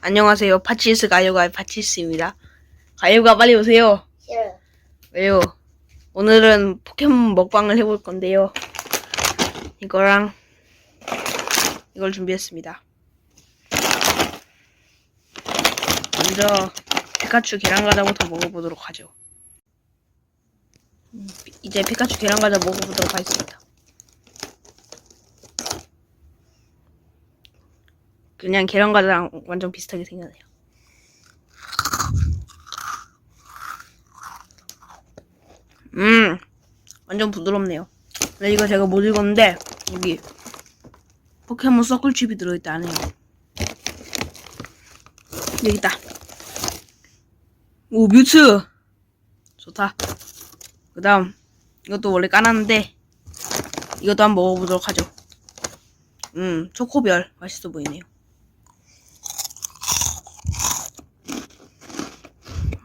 안녕하세요. 파치스 가요가 파치스입니다. 가요가 빨리 오세요. 싫어요. 왜요? 오늘은 포켓몬 먹방을 해볼 건데요. 이거랑 이걸 준비했습니다. 먼저 피카츄 계란 과자부터 먹어보도록 하죠. 음, 피- 이제 피카츄 계란 과자 먹어보도록 하겠습니다. 그냥 계란 과자랑 완전 비슷하게 생겼네요. 음, 완전 부드럽네요. 근데 이거 제가 못 읽었는데, 여기, 포켓몬 서클칩이 들어있다, 안에요. 여기 있다. 오, 뮤츠! 좋다. 그 다음, 이것도 원래 까놨는데, 이것도 한번 먹어보도록 하죠. 음, 초코별. 맛있어 보이네요.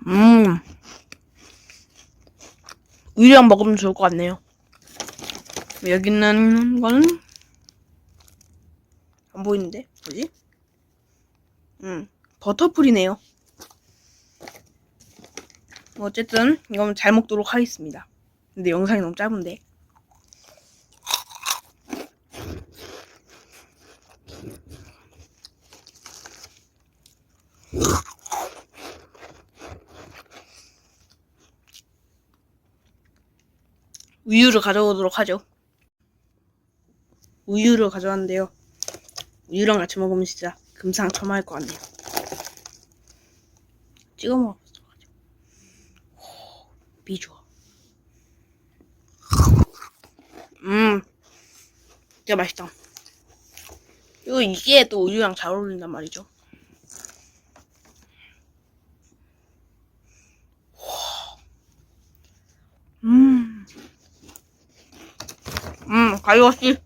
음. 우유랑 먹으면 좋을 것 같네요. 여기 있는 거는 안 보이는데 뭐지? 음 버터풀이네요. 뭐 어쨌든 이건 잘 먹도록 하겠습니다. 근데 영상이 너무 짧은데. 우유를 가져오도록 하죠. 우유를 가져왔는데요. 우유랑 같이 먹으면 진짜 금상첨화할 것 같네요. 찍어. 오, 비주얼. 음, 진짜 맛있다. 그리고 이게 또 우유랑 잘 어울린단 말이죠. 음. 음, 가요씨.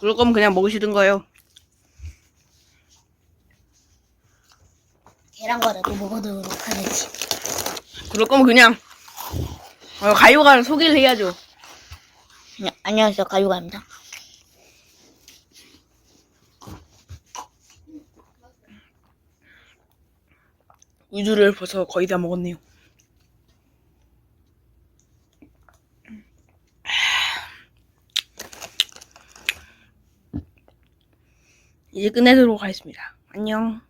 그럴 거면 그냥 먹으시던 거예요. 계란 과자도 먹어도록 하겠지. 그럴 거면 그냥 어, 가요가 소개를 해야죠. 네, 안녕하세요. 가요가입니다. 우유를 벌써 거의 다 먹었네요. 이제 끝내도록 하겠습니다. 안녕.